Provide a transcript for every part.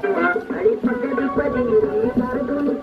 ਅੜੀ ਪੱਕੇ ਦੀ ਪਦੀਰੀ ਕਰ ਦੂੰ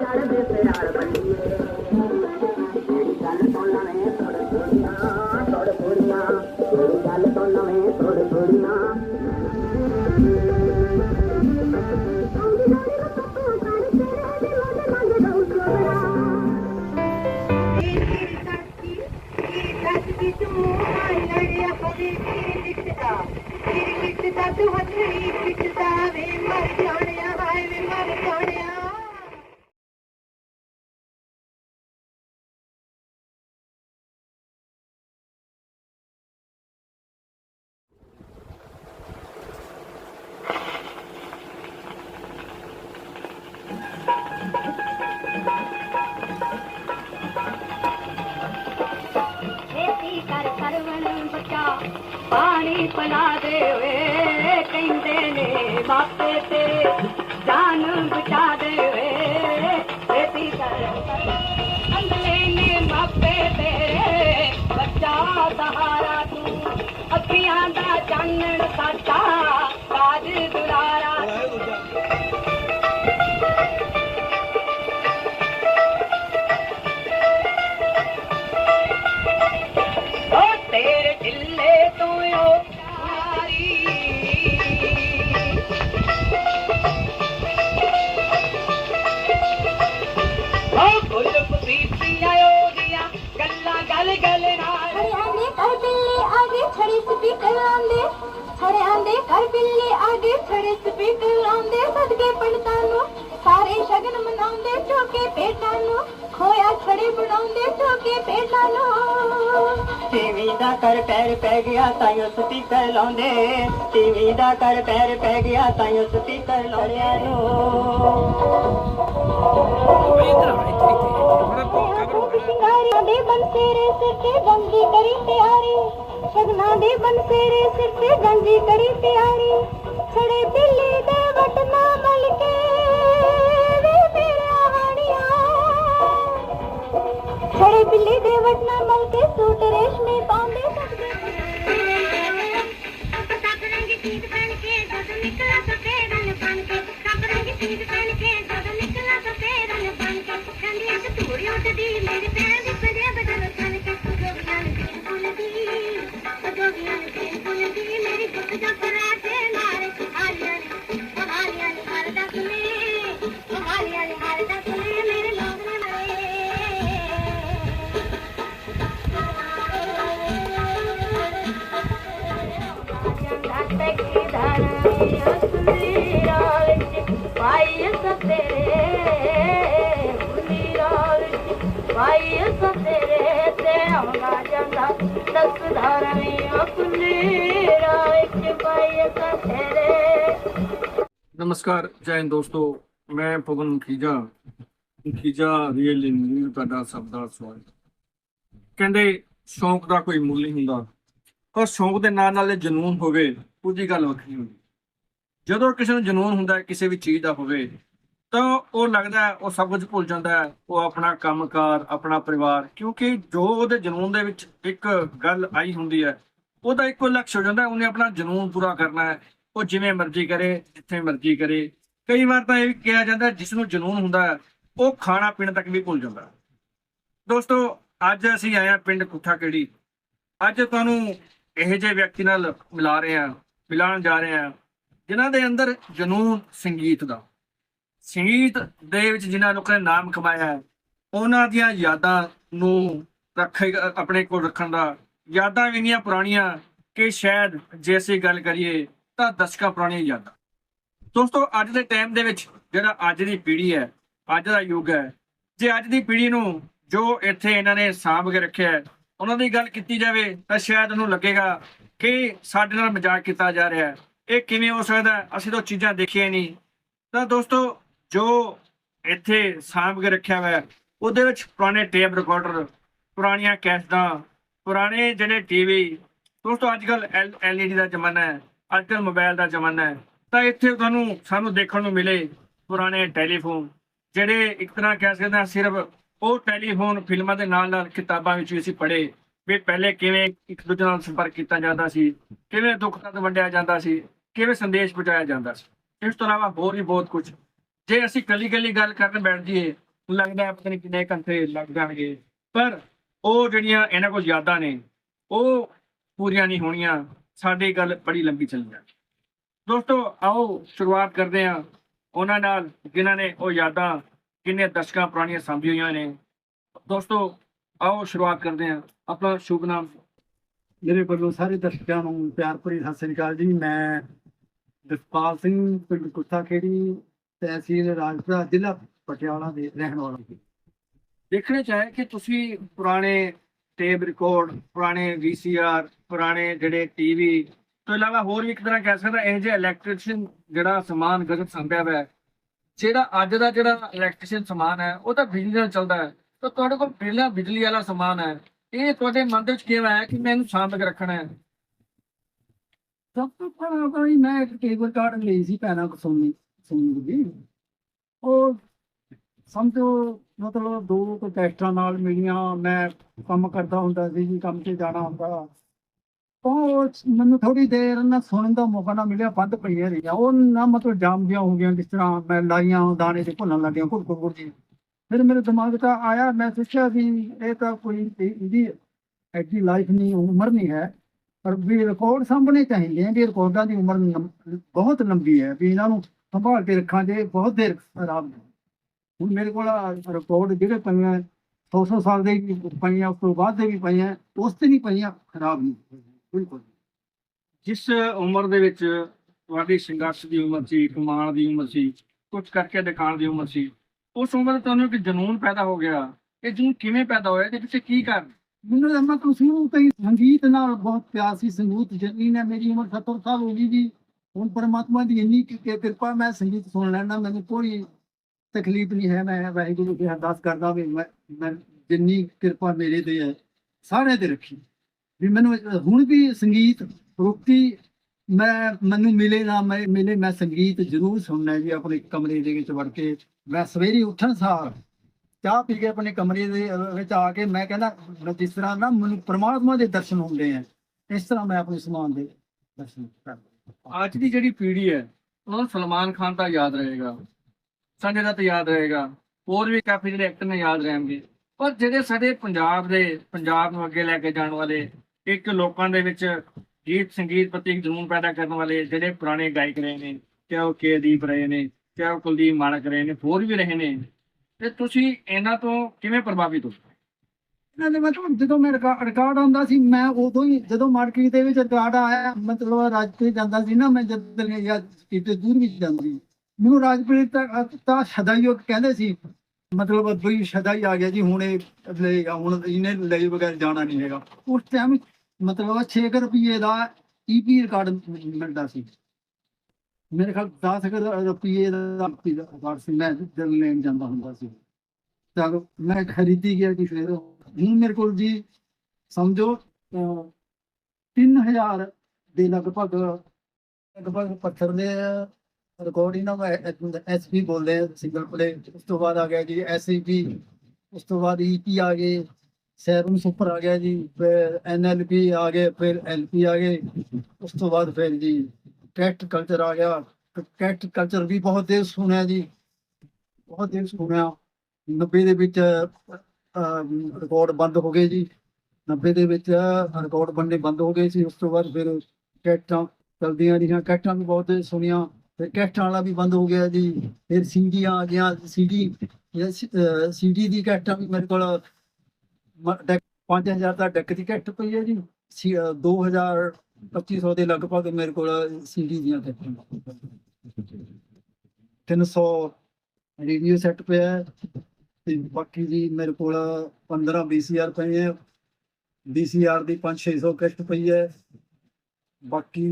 ਦਾ ਸਾਡਾ ਕਾਜ ਦੁਲਾਰਾ ਓ ਤੇਰੇ ਢਿੱਲੇ ਤੋਂ ਓ ਪਿਆਰੀ। ਓ ਫੁੱਲ ਪਪੀਤੀਆਂ ਉਹਦੀਆਂ ਗੱਲਾਂ ਗੱਲ ਗੱਲ ਨਾਲ। ਛੜੇ ਸਪੀਕਰ ਲਾਉਂਦੇ ਛੜਿਆਂ ਦੇ ਕਰ ਬਿੱਲੇ ਆਗੇ ਛੜੇ ਸਪੀਕਰ ਲਾਉਂਦੇ ਸਦਕੇ ਪੰਡਤਾਂ ਨੂੰ ਸਾਰੇ ਸ਼ਗਨ ਮਨਾਉਂਦੇ ਝੋਕੇ ਪੇਟਾਂ ਨੂੰ ਖੋਇਆ ਛੜੇ ਬਣਾਉਂਦੇ ਝੋਕੇ ਪੇਟਾਂ ਨੂੰ। ਟੀਵੀ ਦਾ ਕਰ ਪੈਰ ਪੈ ਗਿਆ ਤਾਈਓ ਸਪੀਕਰ ਲਾਉਂਦੇ ਟੀਵੀ ਦਾ ਕਰ ਪੈਰ ਪੈ ਗਿਆ ਤਾਈਓ ਸਪੀਕਰ ਲਾਉਂਦਿਆਂ ਸਿੰਗਾਰੀਆਂ ਦੇ ਬੰਸੇਰੇ ਸਿਰ ਤੇ ਗੰਜੀ ਕਰੀ ਤਿਆਰੀ। ਸ਼ਗਨਾਂ ਦੇ ਬੰਸੇਰੇ ਸਿਰ ਤੇ ਗੰਜੀ ਕਰੀ ਤਿਆਰੀ ਛੜੇ ਬਿੱਲੀ ਦੇ ਵਟਨਾ ਮਲ ਕੇ ਵੇ ਮੇਰਾ ਹਾਣੀਆਂ। ਛੜੇ ਬਿੱਲੀ ਦੇ ਵਟਨਾ ਮਲ ਸੂਟ ਰੇਸ਼ਮੀ ਪਾਉਂਦੇ ਸਭਦੇ ਰੰਗੀ ਚੀਜ਼ ਬਣ ਕੇ ਜਦ ਨਿਕਲਾ ਸਫੇਦ ਬਣ ਕੇ ਸਭ ਰੰਗੀ ਚੀਜ਼ ਬਣ ਕੇ ਦਸ ਧਾਰਨੀ ਅਪਨੀ ਰਾਇ ਪਾਈ ਸਤੇਰੇ ਨਮਸਕਾਰ ਜੈਨ ਦੋਸਤੋ। ਮੈਂ ਪਵਨ ਮੁਖੀਜਾ ਮੁਖੀਜਾ ਰੀਅਲ ਨਿਊਜ਼ ਤੁਹਾਡਾ ਸਭ ਦਾ ਸਵਾਗਤ। ਕਹਿੰਦੇ, ਸ਼ੌਂਕ ਦਾ ਕੋਈ ਮੁੱਲ ਨਹੀਂ ਹੁੰਦਾ। ਪਰ ਸ਼ੌਂਕ ਦੇ ਨਾਲ ਨਾਲ ਇਹ ਜਨੂਨ ਹੋਵੇ, ਉਹਦੀ ਗੱਲ ਵੱਖਰੀ ਹੁੰਦੀ। ਜਦੋਂ ਕਿਸੇ ਨੂੰ ਜਨੂਨ ਹੁੰਦਾ ਕਿਸੇ ਵੀ ਚੀਜ਼ ਦਾ ਹੋਵੇ ਤਾਂ ਉਹ ਲੱਗਦਾ ਉਹ ਸਭ ਕੁਝ ਭੁੱਲ ਜਾਂਦਾ ਉਹ ਆਪਣਾ ਕੰਮਕਾਰ ਆਪਣਾ ਪਰਿਵਾਰ ਕਿਉਂਕਿ ਜੋ ਉਹਦੇ ਜਨੂਨ ਦੇ ਵਿੱਚ ਇੱਕ ਗੱਲ ਆਈ ਹੁੰਦੀ ਹੈ ਉਹਦਾ ਇੱਕੋ ਲਕਸ਼ ਹੋ ਜਾਂਦਾ ਉਹਨੇ ਆਪਣਾ ਜਨੂਨ ਪੂਰਾ ਕਰਨਾ ਹੈ ਉਹ ਜਿਵੇਂ ਮਰਜ਼ੀ ਕਰੇ ਜਿੱਥੇ ਮਰਜ਼ੀ ਕਰੇ। ਕਈ ਵਾਰ ਤਾਂ ਇਹ ਵੀ ਕਿਹਾ ਜਾਂਦਾ ਹੈ, ਜਿਸ ਨੂੰ ਜਨੂਨ ਹੁੰਦਾ ਹੈ, ਉਹ ਖਾਣਾ ਪੀਣਾ ਤੱਕ ਵੀ ਭੁੱਲ ਜਾਂਦਾ ਦੋਸਤੋ ਅੱਜ ਅਸੀਂ ਆਏ ਹਾਂ ਪਿੰਡ ਕੁੱਠਾ ਕਿਹੜੀ ਅੱਜ ਤੁਹਾਨੂੰ ਇਹੋ ਜਿਹੇ ਵਿਅਕਤੀ ਨਾਲ ਮਿਲਾ ਰਹੇ ਹਾਂ ਮਿਲਾਉਣ ਜਾ ਰਹੇ ਹਾਂ ਜਿਨ੍ਹਾਂ ਦੇ ਅੰਦਰ ਜਨੂਨ ਸੰਗੀਤ ਦਾ। ਸੰਗੀਤ ਦੇ ਵਿੱਚ ਜਿਨ੍ਹਾਂ ਲੋਕਾਂ ਨੇ ਨਾਮ ਕਮਾਇਆ ਹੈ, ਉਹਨਾਂ ਦੀਆਂ ਯਾਦਾਂ ਨੂੰ ਰੱਖੇ ਆਪਣੇ ਕੋਲ ਰੱਖਣ ਦਾ। ਯਾਦਾਂ ਇੰਨੀਆਂ ਪੁਰਾਣੀਆਂ ਕਿ ਸ਼ਾਇਦ ਜੇ ਅਸੀਂ ਗੱਲ ਕਰੀਏ ਤਾਂ ਦਸ਼ਕਾਂ ਪੁਰਾਣੀਆਂ ਯਾਦਾਂ। ਦੋਸਤੋ, ਅੱਜ ਦੇ ਟਾਈਮ ਦੇ ਵਿੱਚ ਜਿਹੜਾ ਅੱਜ ਦੀ ਪੀੜ੍ਹੀ ਹੈ, ਅੱਜ ਦਾ ਯੁੱਗ ਹੈ, ਜੇ ਅੱਜ ਦੀ ਪੀੜ੍ਹੀ ਨੂੰ ਜੋ ਇੱਥੇ ਇਹਨਾਂ ਨੇ ਸਾਂਭ ਕੇ ਰੱਖਿਆ ਹੈ, ਉਹਨਾਂ ਦੀ ਗੱਲ ਕੀਤੀ ਜਾਵੇ ਤਾਂ ਸ਼ਾਇਦ ਉਹਨੂੰ ਲੱਗੇਗਾ ਕਿ ਸਾਡੇ ਨਾਲ ਮਜ਼ਾਕ ਕੀਤਾ ਜਾ ਰਿਹਾ ਹੈ। ਇਹ ਕਿਵੇਂ ਹੋ ਸਕਦਾ ਅਸੀਂ ਤਾਂ ਉਹ ਚੀਜ਼ਾਂ ਦੇਖੀਆਂ ਨਹੀਂ। ਤਾਂ ਦੋਸਤੋ ਜੋ ਇੱਥੇ ਸਾਂਭ ਕੇ ਰੱਖਿਆ ਹੋਇਆ ਉਹਦੇ ਵਿੱਚ ਪੁਰਾਣੇ ਟੇਪ ਰਿਕਾਰਡਰ ਪੁਰਾਣੀਆਂ ਕੈਸਟਾਂ, ਪੁਰਾਣੇ ਜਿਹੜੇ ਟੀਵੀ ਦੋਸਤੋ ਅੱਜ ਕੱਲ ਐਲਈਡੀ ਦਾ ਜ਼ਮਾਨਾ ਹੈ ਅੱਜ ਕੱਲ ਮੋਬਾਈਲ ਦਾ ਜ਼ਮਾਨਾ ਹੈ, ਤਾਂ ਇੱਥੇ ਤੁਹਾਨੂੰ, ਸਾਨੂੰ ਦੇਖਣ ਨੂੰ ਮਿਲੇ ਪੁਰਾਣੇ ਟੈਲੀਫੋਨ ਜਿਹੜੇ ਇੱਕ ਤਰ੍ਹਾਂ ਕਹਿ ਸਕਦੇ ਹਾਂ ਸਿਰਫ ਉਹ ਟੈਲੀਫੋਨ ਫਿਲਮਾਂ ਦੇ ਨਾਲ ਨਾਲ ਕਿਤਾਬਾਂ ਵਿੱਚ ਵੀ ਅਸੀਂ ਪੜ੍ਹੇ, ਵੀ ਪਹਿਲੇ ਕਿਵੇਂ ਇੱਕ ਦੂਜੇ ਨਾਲ ਸੰਪਰਕ ਕੀਤਾ ਜਾਂਦਾ ਸੀ, ਕਿਵੇਂ ਦੁੱਖ ਦਰਦ ਵੰਡਿਆ ਜਾਂਦਾ ਸੀ, ਕਿਵੇਂ ਸੰਦੇਸ਼ ਪਹੁੰਚਾਇਆ ਜਾਂਦਾ ਸੀ, ਇਸ ਤੋਂ ਇਲਾਵਾ ਹੋਰ ਵੀ ਬਹੁਤ ਕੁਝ ਜੇ ਅਸੀਂ ਕੱਲੀ ਕੱਲੀ ਗੱਲ ਕਰਨ ਬੈਠ ਜਾਈਏ, ਲੱਗਦਾ ਪਤਾ ਨਹੀਂ ਕਿੰਨੇ ਘੰਟੇ ਲੱਗ ਜਾਣਗੇ। ਪਰ ਉਹ ਜਿਹੜੀਆਂ ਇਹਨਾਂ ਕੋਲ ਯਾਦਾਂ ਨੇ, ਉਹ ਪੂਰੀਆਂ ਨਹੀਂ ਹੋਣੀਆਂ। ਸਾਡੀ ਗੱਲ ਬੜੀ ਲੰਬੀ ਚੱਲ ਜਾਣੀ ਦੋਸਤੋ, ਆਓ ਸ਼ੁਰੂਆਤ ਕਰਦੇ ਹਾਂ। ਉਹਨਾਂ ਨਾਲ ਜਿਨ੍ਹਾਂ ਨੇ ਉਹ ਯਾਦਾਂ, ਕਿੰਨੇ ਦਸ਼ਕਾਂ ਪੁਰਾਣੀਆਂ ਸਾਂਭੀ ਹੋਈਆਂ ਨੇ। ਦੋਸਤੋ, ਆਓ ਸ਼ੁਰੂਆਤ ਕਰਦੇ ਹਾਂ। ਆਪਣਾ ਸ਼ੁਭ ਨਾਮ? ਮੇਰੇ ਵੱਲੋਂ ਸਾਰੇ ਦਰਸ਼ਕਾਂ ਨੂੰ ਪਿਆਰ ਭਰੀ ਸਤਿ ਸ੍ਰੀ ਅਕਾਲ ਜੀ। ਮੈਂ ਜਸਪਾਲ ਸਿੰਘ, ਪਿੰਡ ਕੁੱਤਾ ਖੇੜੀ। ਤਹਿਸੀਲ ਰਾਜਪੁਰਾ ਜ਼ਿਲ੍ਹਾ ਪਟਿਆਲਾ ਦੇ ਰਹਿਣ ਵਾਲਾ ਹਾਂ ਦੇਖਣੇ ਚਾਹੇ ਕਿ ਤੁਸੀਂ ਪੁਰਾਣੇ ਟੇਪ ਰਿਕਾਰਡ ਪੁਰਾਣੇ ਵੀਸੀਆਰ ਪੁਰਾਣੇ ਜਿਹੜੇ ਟੀਵੀ ਤੋਂ ਇਲਾਵਾ ਹੋਰ ਵੀ ਇੱਕ ਤਰ੍ਹਾਂ ਕਹਿ ਸਕਦਾ, ਇਹ ਜਿਹਾ ਇਲੈਕਟ੍ਰੀਸ਼ੀਅਨ ਜਿਹੜਾ ਸਮਾਨ ਗਜਬ ਸੰਭਿਆ ਹੋਇਆ ਜਿਹੜਾ ਅੱਜ ਦਾ ਜਿਹੜਾ ਇਲੈਕਟ੍ਰੀਸ਼ੀਅਨ ਸਮਾਨ ਹੈ, ਉਹ ਤਾਂ ਬਿਜਲੀ ਨਾਲ ਚੱਲਦਾ ਹੈ। ਤਾਂ ਤੁਹਾਡੇ ਕੋਲ ਬਿਜਲੀ ਬਿਜਲੀ ਵਾਲਾ ਸਮਾਨ ਹੈ, ਇਹ ਤੁਹਾਡੇ ਮਨ ਦੇ ਵਿੱਚ ਕਿਵੇਂ ਆਇਆ ਕਿ ਮੈਂ ਇਹਨੂੰ ਸਾਂਭ ਰੱਖਣਾ ਹੈ? ਸਭ ਤੋਂ ਪਹਿਲਾਂ ਤਾਂ ਮੈਂ ਇੱਕ ਕੇਬਲ ਕਾਰਡ ਲਈ ਸੀ ਪੈਣਾ ਸੋਨੀ। ਸੋਨੀ ਦੀ ਉਹ ਸਮਝੋ, ਮਤਲਬ ਦੋ ਕੁ ਨਾਲ ਮਿਲੀਆਂ, ਮੈਂ ਕੰਮ ਕਰਦਾ ਹੁੰਦਾ ਸੀ ਜੀ ਕੰਮ ਤੇ ਜਾਣਾ ਹੁੰਦਾ। ਉਹ ਮੈਨੂੰ ਥੋੜੀ ਦੇਰ ਨਾ ਸੁਣਨ ਦਾ ਮੌਕਾ ਨਾ ਮਿਲਿਆ ਬੰਦ ਪਈਆਂ ਰਹੀਆਂ। ਉਹ ਨਾ ਮਤਲਬ ਜਾਮ ਜਿਹਾ ਹੋ ਗਿਆ ਜਿਸ ਤਰ੍ਹਾਂ ਮੈਂ ਲਾਈਆਂ, ਦਾਣੇ ਤੇ ਭੁੱਲਣ ਲੱਗੀਆਂ ਕੁੜ ਕੁੜ ਜੀ ਫਿਰ ਮੇਰੇ ਦਿਮਾਗ 'ਚ ਆਇਆ, ਮੈਂ ਸੋਚਿਆ ਵੀ ਇਹ ਤਾਂ ਕੋਈ ਇਹਦੀ ਐਡੀ ਲਾਈਫ ਨਹੀਂ, ਉਮਰ ਨਹੀਂ ਹੈ। ਪਰ ਵੀ ਰਿਕਾਰਡ ਸਾਹਮਣੇ ਚਾਹੀਦੇ ਆ, ਵੀ ਰਿਕਾਰਡਾਂ ਦੀ ਉਮਰ ਬਹੁਤ ਲੰਬੀ ਹੈ, ਵੀ ਇਹਨਾਂ ਨੂੰ ਸੰਭਾਲ ਕੇ ਰੱਖਾਂ ਜੇ ਬਹੁਤ ਦੇਰ ਖਰਾਬ ਨੇ। ਹੁਣ ਮੇਰੇ ਕੋਲ ਰਿਕਾਰਡ ਜਿਹੜੇ ਪਈਆਂ 100 ਸਾਲ ਦੇ ਵੀ ਪਈਆਂ, ਉਸ ਤੋਂ ਬਾਅਦ ਦੇ ਵੀ ਪਈਆਂ, ਉਸ ਤੇ ਨਹੀਂ ਪਈਆਂ, ਖਰਾਬ ਨਹੀਂ ਬਿਲਕੁਲ। ਜਿਸ ਉਮਰ ਦੇ ਵਿੱਚ ਤੁਹਾਡੀ ਸੰਘਰਸ਼ ਦੀ ਉਮਰ ਸੀ, ਕਮਾਣ ਦੀ ਉਮਰ ਸੀ ਕੁਝ ਕਰਕੇ ਦਿਖਾਉਣ ਦੀ ਉਮਰ ਸੀ, ਉਸ ਉਮਰ ਤੁਹਾਨੂੰ ਇੱਕ ਜਨੂਨ ਪੈਦਾ ਹੋ ਗਿਆ। ਇਹ ਜਨੂਨ ਕਿਵੇਂ ਪੈਦਾ ਹੋਇਆ? ਤੇ ਪਿੱਛੇ ਕੀ ਕਾਰਨ? ਮੈਨੂੰ ਲੱਗਦਾ ਤੁਸੀਂ ਨੂੰ ਕਈ ਸੰਗੀਤ ਨਾਲ ਬਹੁਤ ਪਿਆਰ ਸੀ, ਸੰਗੀਤ ਜਨੀ ਨੇ ਮੇਰੀ ਉਮਰ 70 ਸਾਲ ਹੋ ਗਈ ਜੀ ਹੁਣ ਪਰਮਾਤਮਾ ਦੀ ਇੰਨੀ ਕਿਰਪਾ ਮੈਂ ਸੰਗੀਤ ਸੁਣ ਲੈਣਾ ਮੈਨੂੰ ਕੋਈ ਤਕਲੀਫ ਨਹੀਂ ਹੈ, ਮੈਂ ਵਾਹਿਗੁਰੂ ਦੀ ਅਰਦਾਸ ਕਰਦਾ ਵੀ ਮੈਂ ਮੈਂ ਜਿੰਨੀ ਕਿਰਪਾ ਮੇਰੇ ਤੇ ਹੈ ਸਾਰੇ ਤੇ ਰੱਖੀ। ਵੀ ਮੈਨੂੰ ਹੁਣ ਵੀ ਸੰਗੀਤ ਰੋਟੀ ਮੈਂ ਮੈਨੂੰ ਮਿਲੇ ਨਾ ਮੈਂ ਮਿਲੇ, ਮੈਂ ਸੰਗੀਤ ਜ਼ਰੂਰ ਸੁਣਨਾ ਜੀ, ਆਪਣੇ ਕਮਰੇ ਦੇ ਵਿੱਚ ਵੜ ਕੇ। ਮੈਂ ਸਵੇਰੇ ਉੱਠਣ ਸਾਰ ਚਾਹ ਪੀ ਕੇ ਆਪਣੇ ਕਮਰੇ ਦੇ ਵਿੱਚ ਆ ਕੇ ਮੈਂ ਕਹਿੰਦਾ, ਮੈਂ ਜਿਸ ਤਰ੍ਹਾਂ ਨਾ ਮੈਨੂੰ ਪਰਮਾਤਮਾ ਦੇ ਦਰਸ਼ਨ ਹੁੰਦੇ ਆ, ਇਸ ਤਰ੍ਹਾਂ ਮੈਂ ਆਪਣੇ ਸਮਾਨ ਦੇ ਦਰਸ਼ਨ ਕਰਦਾ। ਅੱਜ ਦੀ ਜਿਹੜੀ ਪੀੜ੍ਹੀ ਹੈ, ਉਹਨੂੰ ਸਲਮਾਨ ਖਾਨ ਤਾਂ ਯਾਦ ਰਹੇਗਾ। ਸੰਜੇ ਦੱਤ ਯਾਦ ਰਹੇਗਾ। ਹੋਰ ਵੀ ਕਾਫੀ ਜਿਹੜੇ ਐਕਟਰ ਨੇ ਯਾਦ ਰਹਿਣਗੇ। ਪਰ ਜਿਹੜੇ ਸਾਡੇ ਪੰਜਾਬ ਦੇ, ਪੰਜਾਬ ਨੂੰ ਅੱਗੇ ਲੈ ਕੇ ਜਾਣ ਵਾਲੇ, ਇੱਕ ਲੋਕਾਂ ਦੇ ਵਿੱਚ ਗੀਤ ਸੰਗੀਤ ਪ੍ਰਤੀ ਇੱਕ ਜਨੂਨ ਪੈਦਾ ਕਰਨ ਵਾਲੇ ਜਿਹੜੇ ਪੁਰਾਣੇ ਗਾਇਕ ਰਹੇ ਨੇ, ਚਾਹੇ ਉਹ ਕੇਦੀਪ ਰਹੇ ਨੇ, ਚਾਹੇ ਉਹ ਕੁਲਦੀਪ ਮਾਣਕ ਰਹੇ ਨੇ, ਹੋਰ ਵੀ ਰਹੇ ਨੇ। ਤੇ ਤੁਸੀਂ ਇਹਨਾਂ ਤੋਂ ਕਿਵੇਂ ਪ੍ਰਭਾਵਿਤ ਹੋ? ਇਹਨਾਂ ਦੇ ਮਤਲਬ ਜਦੋਂ ਮੈਂ ਰਿਕਾਰਡ ਆਉਂਦਾ ਸੀ, ਮੈਂ ਉਦੋਂ ਹੀ ਜਦੋਂ ਮਾਰਕੀਟ ਦੇ ਵਿੱਚ ਰਿਕਾਰਡ ਆਇਆ, ਮਤਲਬ ਰਾਜਪੁਰ ਜਾਂਦਾ ਸੀ ਨਾ, ਮੈਂ ਜਦ ਜਾਂ ਕਿਤੇ ਦੂਰ ਵੀ ਜਾਂਦੀ। ਮੈਨੂੰ ਰਾਜਪੁਰ ਤੱਕ ਤਾਂ ਸ਼ਦਾਈਓ ਕਹਿੰਦੇ ਸੀ। ਮਤਲਬ ਬਈ ਸ਼ਦਾਈ ਆ ਗਿਆ ਜੀ, ਹੁਣ ਇਹ ਲੈ, ਹੁਣ ਇਹਨੇ ਲਈ ਵਗੈਰ ਜਾਣਾ ਨਹੀਂ ਹੈਗਾ। ਉਸ ਟਾਈਮ ਮਤਲਬ 6 ਰੁਪਏ ਦਾ ਈਪੀ ਰਿਕਾਰਡ ਮਿਲਦਾ ਸੀ। ਮੇਰੇ ਖਿਆਲ 10 ਰੁਪਏ ਦਾ ਰਿਕਾਰਡ ਸੀ, ਮੈਂ ਜਦ ਲੈਣ ਜਾਂਦਾ ਹੁੰਦਾ ਸੀ। ਤਾਂ ਮੈਂ ਖਰੀਦੀ ਗਿਆ ਕਿ ਫਿਰ ਹੁਣ ਮੇਰੇ ਕੋਲ ਜੀ ਸਮਝੋ ਅਹ, 3000 ਦੇ ਲਗਭਗ ਲਗਭਗ ਪੱਥਰ ਦੇ ਰਿਕਾਰਡਿੰਗ ਨਾਲ ਐਸਪੀ ਬੋਲਦੇ ਸਿੰਗਲ ਪਲੇ ਉਸ ਤੋਂ ਬਾਅਦ ਆ ਗਿਆ ਜੀ ਐਸਈਪੀ ਉਸ ਤੋਂ ਬਾਅਦ ਈਪੀ ਆ ਗਏ ਸੈਰਮ ਸੁਪਰ ਆ ਗਿਆ ਜੀ ਫਿਰ ਐਨਐਲਪੀ ਆ ਗਏ ਫਿਰ ਐਲਪੀ ਆ ਗਏ ਉਸ ਤੋਂ ਬਾਅਦ ਫਿਰ ਜੀ ਕੈਟ ਕਲਚਰ ਆ ਗਿਆ ਕੈਟ ਕਲਚਰ ਵੀ ਬਹੁਤ ਦੇਰ ਸੁਣਿਆ ਜੀ ਬਹੁਤ ਦੇਰ ਸੁਣਿਆ। 90 ਦੇ ਵਿੱਚ ਰਿਕਾਰਡ ਬੰਦ ਹੋ ਗਏ ਜੀ। 90 ਦੇ ਵਿੱਚ ਰਿਕਾਰਡ ਬਣਨੇ ਬੰਦ ਹੋ ਗਏ ਸੀ। ਉਸ ਤੋਂ ਬਾਅਦ ਫਿਰ ਕੈਟਾਂ ਚਲਦੀਆਂ ਰਹੀਆਂ। ਕੈਟਾਂ ਵੀ ਬਹੁਤ ਸੁਣੀਆਂ ਫਿਰ ਕੈਟਾਂ ਵਾਲਾ ਵੀ ਬੰਦ ਹੋ ਗਿਆ ਜੀ। ਫਿਰ ਸੀਡੀਆਂ ਆ ਗਿਆ। ਸੀਡੀ ਸੀਡੀ ਦੀ ਕੈਟਾਂ ਵੀ ਮੇਰੇ ਕੋਲ 5000 ਦਾ ਡੈਕ ਦੀ ਕੈਟ ਪਈ ਹੈ ਜੀ। ਸੀ- ਅਹ 2000 2500 ਦੇ ਲਗਭਗ ਮੇਰੇ ਕੋਲ ਸੀਡੀ ਦੀਆਂ ਕੈਟਾਂ। 300 ਰੇਡੀਓ ਸੈੱਟ ਪਿਆ ਤੇ ਬਾਕੀ ਜੀ ਮੇਰੇ ਕੋਲ 15 VCR ਪਏ ਹੈ VCR ਦੀ 5-600 ਕਿਸ਼ਤ ਪਈ ਹੈ। ਬਾਕੀ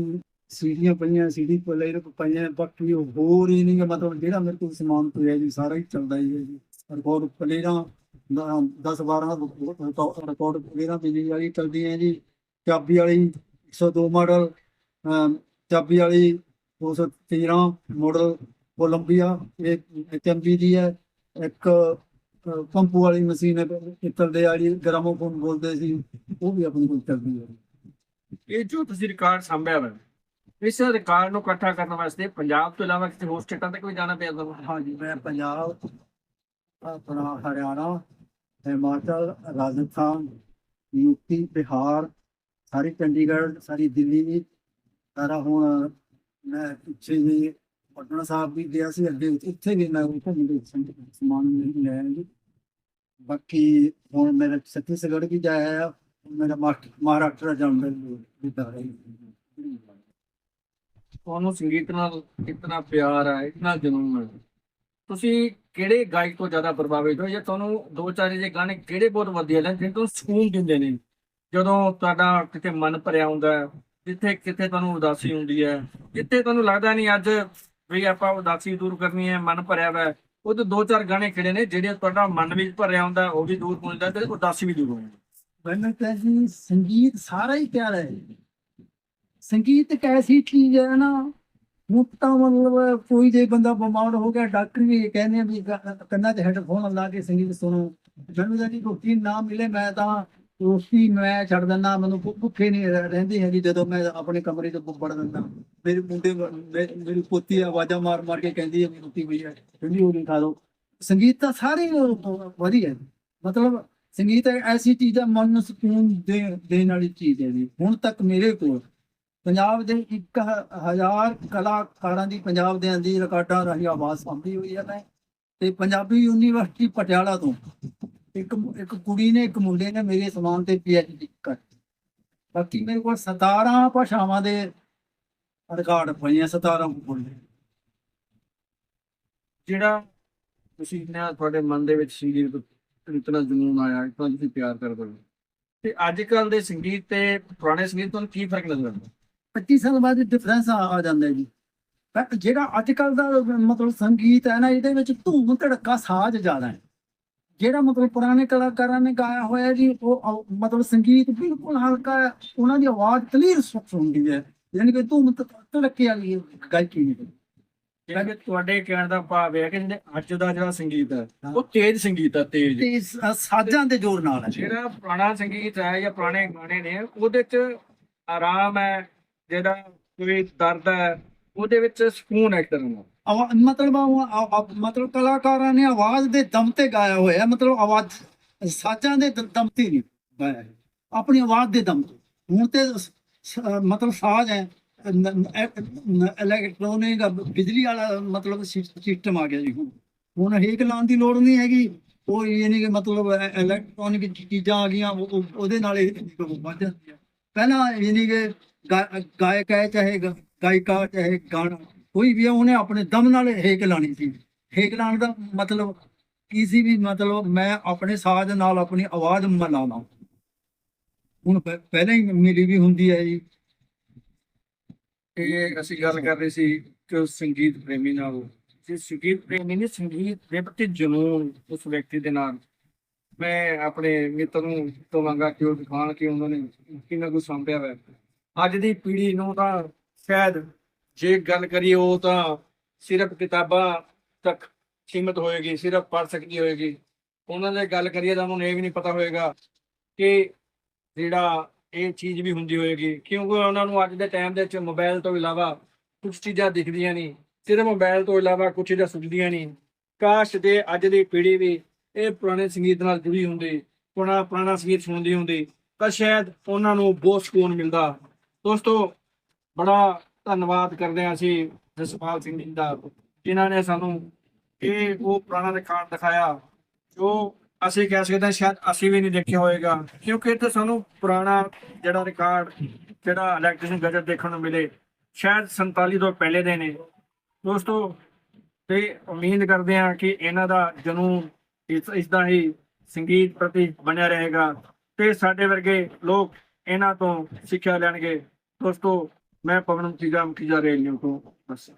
ਸੀਡੀਆਂ ਪਈਆਂ, ਸੀਡੀ ਪਲੇਅਰ ਪਈਆਂ, ਬਾਕੀ ਹੋਰ ਹੀ ਨਹੀਂ ਮਤਲਬ ਜਿਹੜਾ ਮੇਰੇ ਕੋਲ ਸਮਾਨ ਪਿਆ ਜੀ, ਸਾਰਾ ਹੀ ਚੱਲਦਾ ਹੀ ਹੈ ਜੀ। ਰਿਕਾਰਡ ਪਲੇਅਰਾਂ 10 12 ਰਿਕਾਰਡ ਪਲੇਅਰਾਂ ਬਿਜਲੀ ਵਾਲੀ ਚੱਲਦੀਆਂ ਜੀ। ਚਾਬੀ ਵਾਲੀ 102 ਮਾਡਲ ਚਾਬੀ ਵਾਲੀ 213 ਮਾਡਲ ਕੋਲੰਬੀਆ ਇਹ ਚੰਬੀ ਦੀ ਹੈ, ਇੱਕ ਪੰਪੂ ਵਾਲੀ ਮਸ਼ੀਨ ਹੈ ਪਿੱਤਲ ਦੇ ਵਾਲੀ ਗ੍ਰਾਮੋਫੋਨ ਬੋਲਦੇ ਸੀ ਉਹ ਵੀ ਆਪਣੀ ਕੋਲ ਚੱਲਦੀ ਹੈ। ਇਹ ਜੋ ਤੁਸੀਂ ਰਿਕਾਰਡ ਸੰਭਿਆ ਵਾ ਇਸ ਰਿਕਾਰਡ ਨੂੰ ਇਕੱਠਾ ਕਰਨ ਵਾਸਤੇ ਪੰਜਾਬ ਤੋਂ ਇਲਾਵਾ ਕਿਸੇ ਹੋਰ ਸਟੇਟਾਂ ਤੱਕ ਵੀ ਜਾਣਾ ਪਿਆ ਤੁਹਾਨੂੰ ਹਾਂਜੀ ਮੈਂ ਪੰਜਾਬ ਆਪਣਾ ਹਰਿਆਣਾ ਹਿਮਾਚਲ ਰਾਜਸਥਾਨ ਯੂਪੀ ਬਿਹਾਰ ਸਾਰੀ ਚੰਡੀਗੜ੍ਹ ਸਾਰੀ ਦਿੱਲੀ ਸਾਰਾ ਹੁਣ ਮੈਂ ਪਿੱਛੇ ਜੀ ਪਟਨਾ ਸਾਹਿਬ ਵੀ ਗਿਆ ਸੀ ਅੱਗੇ ਇੱਥੇ ਵੀ ਮੈਂ ਉੱਥੇ ਵੀ ਸਮਾਨ ਨਹੀਂ ਲਿਆ ਜੀ। ਬਾਕੀ ਹੁਣ ਮੇਰਾ ਛੱਤੀਸਗੜ੍ਹ ਵੀ ਜਾਇਆ ਮੇਰਾ ਮਹਾਰਾਸ਼ਟਰ ਜਾਣ ਦਾ ਵੀ ਦਾ ਤੁਹਾਨੂੰ ਸੰਗੀਤ ਨਾਲ ਇਤਨਾ ਪਿਆਰ ਹੈ ਇਤਨਾ ਜਨੂਨ ਹੈ ਤੁਸੀਂ ਕਿਹੜੇ ਗਾਇਕ ਤੋਂ ਜ਼ਿਆਦਾ ਪ੍ਰਭਾਵਿਤ ਹੋ? ਜਾਂ ਤੁਹਾਨੂੰ ਦੋ ਚਾਰ ਜੇ ਗਾਣੇ ਕਿਹੜੇ ਬਹੁਤ ਵਧੀਆ ਲੱਗਦੇ, ਜਿਹਨੂੰ ਤੁਹਾਨੂੰ ਸਕੂਨ ਦਿੰਦੇ ਨੇ? ਜਦੋਂ ਤੁਹਾਡਾ ਕਿਤੇ ਮਨ ਭਰਿਆ ਹੁੰਦਾ ਜਿੱਥੇ ਕਿਤੇ ਤੁਹਾਨੂੰ ਉਦਾਸੀ ਹੁੰਦੀ ਹੈ, ਜਿੱਥੇ ਤੁਹਾਨੂੰ ਲੱਗਦਾ ਨਹੀਂ ਅੱਜ ਵੀ ਆਪਾਂ ਉਦਾਸੀ ਦੂਰ ਕਰਨੀ ਹੈ, ਮਨ ਭਰਿਆ ਹੋਇਆ ਉਹ ਤੋਂ ਦੋ ਚਾਰ ਗਾਣੇ ਕਿਹੜੇ ਨੇ ਜਿਹੜੇ ਤੁਹਾਡਾ ਮਨ ਵੀ ਭਰਿਆ ਹੁੰਦਾ, ਉਹ ਵੀ ਦੂਰ ਹੋ ਤੇ ਉਦਾਸੀ ਵੀ ਦੂਰ ਹੋ ਜਾਂਦੀ। ਮੈਨੂੰ ਤਾਂ ਜੀ ਸੰਗੀਤ ਸਾਰਾ ਹੀ ਪਿਆਰਾ ਹੈ। ਸੰਗੀਤ ਇੱਕ ਐਸੀ ਚੀਜ਼ ਹੈ ਨਾ ਹੁਣ ਮਤਲਬ ਕੋਈ ਜੇ ਬੰਦਾ ਬਿਮਾਰ ਹੋ ਗਿਆ, ਡਾਕਟਰ ਵੀ ਇਹ ਕਹਿੰਦੇ ਆ ਵੀ ਗ- ਕੰਨਾਂ 'ਚ ਹੈਡਫੋਨ ਲਾ ਕੇ ਸੰਗੀਤ ਸੁਣੋ। ਮੈਨੂੰ ਤਾਂ ਜੀ ਰੋਟੀ ਨਾ ਮਿਲੇ, ਮੈਂ ਤਾਂ ਰੋਟੀ ਮੈਂ ਛੱਡ ਦਿੰਦਾ, ਮੈਨੂੰ ਭੁ- ਭੁੱਖੇ ਨਹੀਂ ਰਹਿ- ਰਹਿੰਦੀ ਹੈਗੀ ਜਦੋਂ ਮੈਂ ਆਪਣੇ ਕਮਰੇ ਤੋਂ ਵੜ ਦਿੰਦਾ। ਮੇਰੇ ਮੁੰਡੇ ਮੇ- ਮੇਰੀ ਪੋਤੀ ਆਵਾਜ਼ਾਂ ਮਾਰ ਮਾਰ ਕੇ ਕਹਿੰਦੀ ਹੈ ਵੀ ਰੋਟੀ ਪਈ ਹੈ ਕਹਿੰਦੀ ਉਹ ਨਹੀਂ ਖਾ ਲਓ। ਸੰਗੀਤ ਤਾਂ ਸਾਰੇ ਉਹ ਵਧੀਆ ਹੈ। ਮਤਲਬ ਸੰਗੀਤ ਇੱਕ ਐਸੀ ਚੀਜ਼ ਹੈ, ਮਨ ਨੂੰ ਸਕੂਨ ਦੇ, ਦੇਣ ਵਾਲੀ ਚੀਜ਼ ਹੈ ਜੀ। ਹੁਣ ਤੱਕ ਮੇਰੇ ਕੋਲ ਪੰਜਾਬ ਦੇ 1000 ਕਲਾਕਾਰਾਂ ਦੀ, ਪੰਜਾਬ ਦੇ ਅੰਦਰ ਰਿਕਾਰਡਾਂ ਰਾਹੀਂ ਆਵਾਜ਼ ਸਾਂਭੀ ਹੋਈ ਹੈ ਮੈਂ। ਤੇ ਪੰਜਾਬੀ ਯੂਨੀਵਰਸਿਟੀ ਪਟਿਆਲਾ ਤੋਂ ਇੱਕ ਇੱਕ ਕੁੜੀ ਨੇ ਇੱਕ ਮੁੰਡੇ ਨੇ ਮੇਰੇ ਸਮਾਨ ਤੇ ਪੀਐਚਡੀ ਕਰ ਬਾਕੀ ਮੇਰੇ ਕੋਲ 17 ਭਾਸ਼ਾਵਾਂ ਦੇ ਰਿਕਾਰਡ ਪਏ ਆ 17 ਬੋਲੇ ਜਿਹੜਾ ਤੁਸੀਂ ਇਤਨਾ ਤੁਹਾਡੇ ਮਨ ਦੇ ਵਿੱਚ ਸੰਗੀਤ ਤੋਂ ਇਤਨਾ ਜਨੂਨ ਆਇਆ ਇਤਨਾ ਤੁਸੀਂ ਪਿਆਰ ਕਰਦੇ ਹੋ। ਤੇ ਅੱਜ ਕੱਲ ਦੇ ਸੰਗੀਤ ਤੇ ਪੁਰਾਣੇ ਸੰਗੀਤ ਤੋਂ ਕੀ ਫ਼ਰਕ ਨਜ਼ਰ ਆਉਂਦਾ? 25 ਸਾਲ ਬਾਅਦ ਡਿਫਰੈਂਸ ਆ ਜਾਂਦਾ ਜੀ। ਜਿਹੜਾ ਅੱਜ ਕੱਲ ਦਾ ਮਤਲਬ ਸੰਗੀਤ ਹੈ ਨਾ, ਇਹਦੇ ਵਿੱਚ ਧੂਮ ਧੜਕਾ ਸਾਜ਼ ਜ਼ਿਆਦਾ ਹੈ। ਜਿਹੜਾ ਮਤਲਬ ਪੁਰਾਣੇ ਕਲਾਕਾਰਾਂ ਨੇ ਗਾਇਆ ਹੋਇਆ ਜੀ ਉਹ ਮਤਲਬ ਸੰਗੀਤ ਬਿਲਕੁਲ ਹਲਕਾ ਹੈ ਉਹਨਾਂ ਦੀ ਆਵਾਜ਼ ਕਲੀਅਰ ਸੁਣਦੀ ਹੈ। ਯਾਨੀ ਕਿ ਧ- ਧੜਕੇ ਵਾਲੀ ਗਾਇਕੀ ਨਹੀਂ ਜਿਹੜਾ ਕਿ ਤੁਹਾਡੇ ਕਹਿਣ ਦਾ ਭਾਵ ਹੈ ਕਿ ਜਿਹੜੇ ਅੱਜ ਦਾ ਜਿਹੜਾ ਸੰਗੀਤ ਹੈ ਉਹ ਤੇਜ਼ ਸੰਗੀਤ ਹੈ ਤੇਜ਼। ਤੇ ਸ- ਸਾਜ਼ਾਂ ਦੇ ਜ਼ੋਰ ਨਾਲ ਹੈ। ਜਿਹੜਾ ਪੁਰਾਣਾ ਸੰਗੀਤ ਹੈ ਜਾਂ ਪੁਰਾਣੇ ਗਾਣੇ ਨੇ ਉਹਦੇ ਚ ਆਰਾਮ ਹੈ ਜਿਹੜਾ ਕੋਈ ਦਰਦ ਹੈ ਉਹਦੇ ਵਿੱਚ ਸਕੂਨ ਹੈ ਇੱਕ ਤਰ੍ਹਾਂ ਦਾ ਮਤਲਬ ਮਤਲਬ ਕਲਾਕਾਰਾਂ ਨੇ ਆਵਾਜ਼ ਦੇ ਦਮ ਤੇ ਗਾਇਆ ਹੋਇਆ ਮਤਲਬ ਆਵਾਜ਼, ਸਾਜ਼ਾਂ ਦੇ ਦ- ਦਮ ਤੇ ਨਹੀਂ ਗਾਇਆ ਹੈ। ਆਪਣੀ ਆਵਾਜ਼ ਦੇ ਦਮ ਤੇ। ਹੁਣ ਤੇ ਮਤਲਬ ਸਾਜ਼ ਹੈ ਇਲੈਕਟ੍ਰੋਨਿਕ ਬਿਜਲੀ ਵਾਲਾ ਮਤਲਬ ਸਿਸਟਮ ਆ ਗਿਆ ਜੀ ਹੁਣ। ਹੁਣ ਹੇਕ ਲਾਉਣ ਦੀ ਲੋੜ ਨਹੀਂ ਹੈਗੀ। ਉਹ ਇਹ ਨਹੀਂ ਕਿ ਮਤਲਬ ਇਲੈਕਟ੍ਰੋਨਿਕ ਚੀਜ਼ਾਂ ਆ ਗਈਆਂ ਉਹਦੇ ਨਾਲ ਇਹ ਵੱਧ ਜਾਂਦੀ ਹੈ। ਪਹਿਲਾਂ ਇਹ ਨਹੀਂ ਕਿ ਗਾ- ਗਾਇਕ ਹੈ ਚਾਹੇ ਗ- ਗਾਇਕਾ ਚਾਹੇ ਗਾਣਾ। ਕੋਈ ਵੀ ਆ, ਉਹਨੇ ਆਪਣੇ ਦਮ ਨਾਲ ਹੇਕ ਲਾਣੀ ਸੀ। ਹੇਕ ਲਾਉਣ ਦਾ ਮਤਲਬ ਕੀ ਸੀ ਵੀ ਮਤਲਬ ਮੈਂ ਆਪਣੇ ਸਾਜ਼ ਨਾਲ ਆਪਣੀ ਆਵਾਜ਼ ਮਿਲਾਣਾ ਹੁਣ ਪਹਿਲਾਂ ਹੀ ਮਿਲੀ ਵੀ ਹੁੰਦੀ ਹੈ ਜੀ। ਇਹ ਅਸੀਂ ਗੱਲ ਕਰ ਰਹੇ ਸੀ ਕਿ ਸੰਗੀਤ ਪ੍ਰੇਮੀ ਨਾਲ। ਜੇ ਸੰਗੀਤ ਪ੍ਰੇਮੀ ਨੇ ਸੰਗੀਤ ਦੇ ਪ੍ਰਤੀ ਜਨੂਨ ਉਸ ਵਿਅਕਤੀ ਦੇ ਨਾਲ, ਮੈਂ ਆਪਣੇ ਮਿੱਤਰ ਨੂੰ ਕਹਾਂਗਾ ਕਿ ਉਹ ਦਿਖਾਣ ਕਿ ਉਹਨਾਂ ਨੇ ਕਿੰਨਾ ਕੁ ਸੰਭਿਆ ਹੈ ਅੱਜ ਦੀ ਪੀੜ੍ਹੀ ਨੂੰ ਤਾਂ ਸ਼ਾਇਦ ਜੇ ਗੱਲ ਕਰੀਏ ਉਹ ਤਾਂ ਸਿਰਫ ਕਿਤਾਬਾਂ ਤੱਕ ਸੀਮਤ ਹੋਏਗੀ, ਸਿਰਫ ਪੜ੍ਹ ਸਕਦੀ ਹੋਏਗੀ। ਉਹਨਾਂ ਦੇ ਗੱਲ ਕਰੀਏ ਤਾਂ ਉਹਨਾਂ ਨੂੰ ਇਹ ਵੀ ਨਹੀਂ ਪਤਾ ਹੋਏਗਾ ਕਿ ਜਿਹੜਾ ਇਹ ਚੀਜ਼ ਵੀ ਹੁੰਦੀ ਹੋਏਗੀ। ਕਿਉਂਕਿ ਉਹਨਾਂ ਨੂੰ ਅੱਜ ਦੇ ਟਾਈਮ ਦੇ ਵਿੱਚ ਮੋਬਾਈਲ ਤੋਂ ਇਲਾਵਾ ਕੁਝ ਚੀਜ਼ਾਂ ਦਿਖਦੀਆਂ ਨਹੀਂ। ਸਿਰਫ ਮੋਬਾਈਲ ਤੋਂ ਇਲਾਵਾ ਕੁਝ ਚੀਜ਼ਾਂ ਸੁਝਦੀਆਂ ਨਹੀਂ। ਕਾਸ਼ ਦੇ ਅੱਜ ਦੀ ਪੀੜ੍ਹੀ ਵੀ ਇਹ ਪੁਰਾਣੇ ਸੰਗੀਤ ਨਾਲ ਜੁੜੀ ਹੁੰਦੀ, ਪੁਰਾਣਾ ਪੁਰਾਣਾ ਸੰਗੀਤ ਸੁਣਦੀ ਹੁੰਦੀ, ਤਾਂ ਸ਼ਾਇਦ ਉਹਨਾਂ ਨੂੰ ਬਹੁਤ ਸਕੂਨ ਮਿਲਦਾ। ਦੋਸਤੋ, ਬੜਾ ਧੰਨਵਾਦ ਕਰਦੇ ਹਾਂ ਅਸੀਂ ਜਸਪਾਲ ਸਿੰਘ ਜੀ ਦਾ, ਜਿਨ੍ਹਾਂ ਨੇ ਸਾਨੂੰ ਇਹ ਉਹ ਪੁਰਾਣਾ ਰਿਕਾਰਡ ਦਿਖਾਇਆ, ਜੋ ਅਸੀਂ ਕਹਿ ਸਕਦੇ ਹਾਂ ਸ਼ਾਇਦ ਅਸੀਂ ਵੀ ਨਹੀਂ ਦੇਖਿਆ ਹੋਵੇਗਾ ਕਿਉਂਕਿ ਇੱਥੇ ਸਾਨੂੰ ਪੁਰਾਣਾ ਜਿਹੜਾ ਰਿਕਾਰਡ ਜਿਹੜਾ ਇਲੈਕਟ੍ਰੀਸ਼ਨ ਗਜਟ ਦੇਖਣ ਨੂੰ ਮਿਲੇ, ਸ਼ਾਇਦ 47 ਤੋਂ ਪਹਿਲੇ ਦੇ ਨੇ। ਦੋਸਤੋ, ਤੇ ਉਮੀਦ ਕਰਦੇ ਹਾਂ ਕਿ ਇਹਨਾਂ ਦਾ ਜਨੂਨ ਇਸ ਇਸ ਦਾ ਹੀ ਸੰਗੀਤ ਪ੍ਰਤੀ ਬਣਿਆ ਰਹੇਗਾ, ਤੇ ਸਾਡੇ ਵਰਗੇ ਲੋਕ ਇਹਨਾਂ ਤੋਂ ਸਿੱਖਿਆ ਲੈਣਗੇ। ਦੋਸਤੋ ਮੈਂ ਪਵਨ ਚੀਜ਼ਾਂ ਮੁਖੀਜਾ ਰੇਲ ਨਿਊ ਤੋਂ ਬਸ।